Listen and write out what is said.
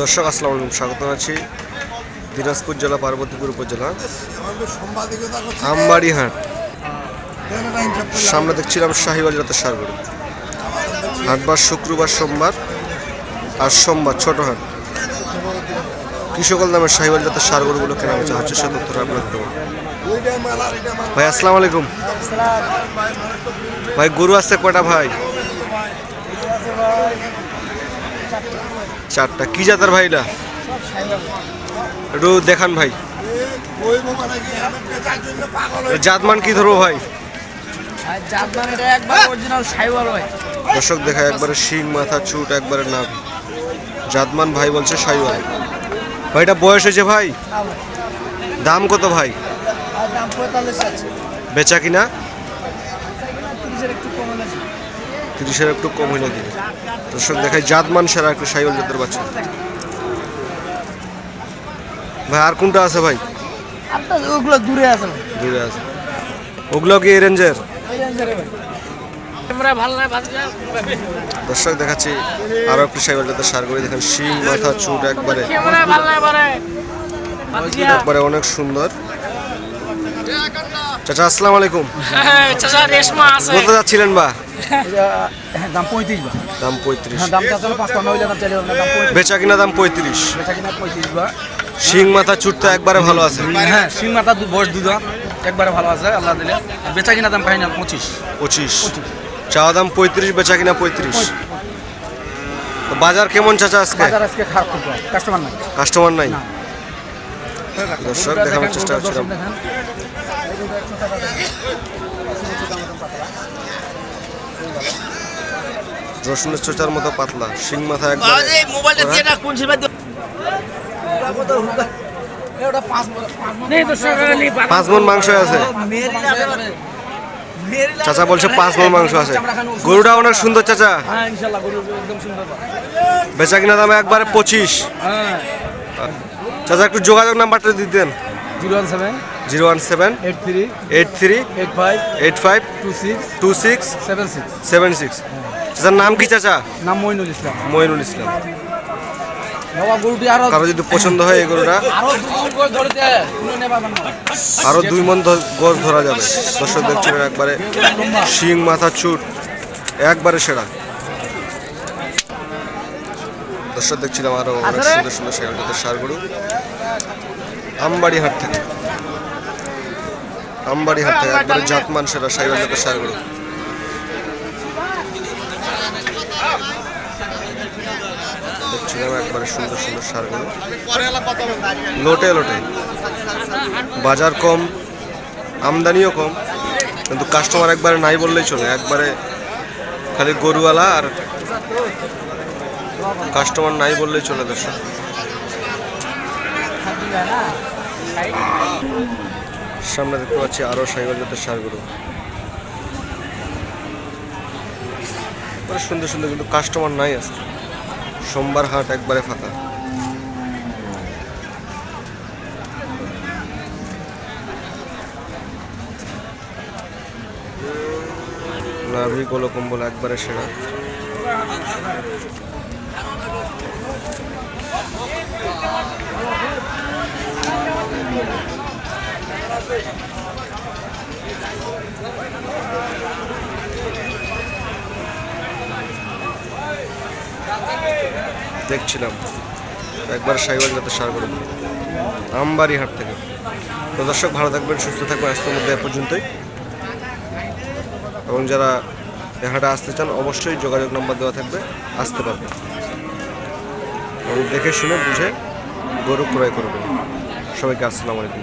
দর্শক, আসসালামু আলাইকুম, স্বাগত আছি দিনাজপুর জেলা, পার্বতীপুর উপজেলা আমবাড়ি হাট সামনে দেখছিলাম শাহিওয়াল জাতের সারগরু হাটবার শুক্রবার, সোমবার আর সোমবার ছোট হাট কি সকল দামের শাহিওয়াল জাতের সারগরুগুলো কেনা হচ্ছে, সে তথ্যটা আপনাদের দেবো। ভাই, আসসালামু আলাইকুম। ভাই, গরু আছে কটা ভাই? চারটা। কি জাতের ভাইটা একটু দেখান ভাই। জাতমান কি ধরবো ভাই? এটা দর্শক দেখা একবারে শিং মাথা চুট একবারে নাভ জাতমান ভাই বলছে সাইওয়াল। ভাইটা বয়স হয়েছে ভাই? দাম কত ভাই? বেচা কিনা? একটু কমে হাজার একটু কম হইলে দিবে দর্শক দেখায় জাতমান সেরা একটু সাইওয়াল জাতের বাচ্চা। ভাই আর কোনটা আছে ভাই? ওগুলো দূরে আছে দূরে আছে। ওগুলো কি রেঞ্জের? দর্শক দেখাচ্ছি আরও একটু সাইওয়াল জাতের সার করে দেখেন শিং মাথা চুট একবারে। একবারে অনেক সুন্দর। চাচা আসসালামু আলাইকুম চাচা রেশমা আছে। কত যাচ্ছিলেন বা? দাম পঁয়ত্রিশ বা। দাম পঁয়ত্রিশ। হ্যাঁ দাম চাষলে পাঁচ হইলে দাম চাইলে দাম পঁয়ত্রিশ। বেচা কিনা দাম পঁয়ত্রিশ। বেচা কিনা পঁয়ত্রিশ বা। শিং মাথা চুটটা একবারে ভালো আছে। হ্যাঁ সিং মাথা বয়স দুধ একবারে ভালো আছে আল্লাহ দিলে। বেচা কিনা দাম ফাইনাল পঁচিশ। পঁচিশ। চাওয়া দাম পঁয়ত্রিশ বেচা কিনা পঁয়ত্রিশ। তো বাজার কেমন চাচা আজকে? বাজার আজকে খারাপ খুব কাস্টমার নাই। কাস্টমার নাই? দর্শক দেখানোর চেষ্টা করছিলাম। দেখেন রসুনের চোচার মতো পাতলা শিং মাথা একবার মোবাইলটা দিয়ে না কোন সিবা পাঁচ মন মাংস আছে। চাচা বলছে পাঁচ মন মাংস আছে। গরুটা অনেক সুন্দর চাচা। হ্যাঁ ইনশাল্লাহ গরু একদম সুন্দর বা। বেচা কিনা দাম একবারে পঁচিশ। হ্যাঁ। চাচা একটু যোগাযোগ নাম্বারটা দিতেন। Zero one seven zero one seven eight three eight three eight five eight five two six two six seven six seven six চাচার নাম কি চাচা? নাম মইনুল ইসলাম। মইনুল ইসলাম। আরও কারও যদি পছন্দ হয় এই গরুটা। আরও দুই মন গোছ ধরা যাবে। দর্শক দেখছিলেন একবারে শিং মাথা চুট একবারে সেরা। দর্শক দেখছিলাম আরও অনেক সুন্দর সুন্দর সেগুলোতে সার গরু। আমবাড়ি হাট থেকে। আমবাড়ি হাট থেকে একবারে জাতমান সেরা সাইবার জাতের সার গরু দেখছিলাম একবারে সুন্দর সুন্দর সার গরু লোটে লোটে। বাজার কম, আমদানিও কম, কিন্তু কাস্টমার একবারে নাই বললেই চলে। একবারে খালি গরুওয়ালা আর কাস্টমার নাই বললেই চলে দর্শক। সামনে দেখতে পাচ্ছি আরও সাইবার জাতের সার গরু সুন্দর সুন্দর কিন্তু কাস্টমার নাই আছে সোমবার হাট একবারে ফাঁকা। নাভি গোলো একবারে সেরা। দেখছিলাম। একবার সাইবার যাতে সার করে আমবাড়ি হাট থেকে। তো দর্শক, ভালো থাকবেন, সুস্থ থাকবেন, আজকের মধ্যে এ পর্যন্তই। এবং যারা এ হাটে আসতে চান, অবশ্যই যোগাযোগ নাম্বার দেওয়া থাকবে, আসতে পারবেন। এবং দেখে শুনে বুঝে গরু ক্রয় করবেন। সবাইকে আসসালামু আলাইকুম।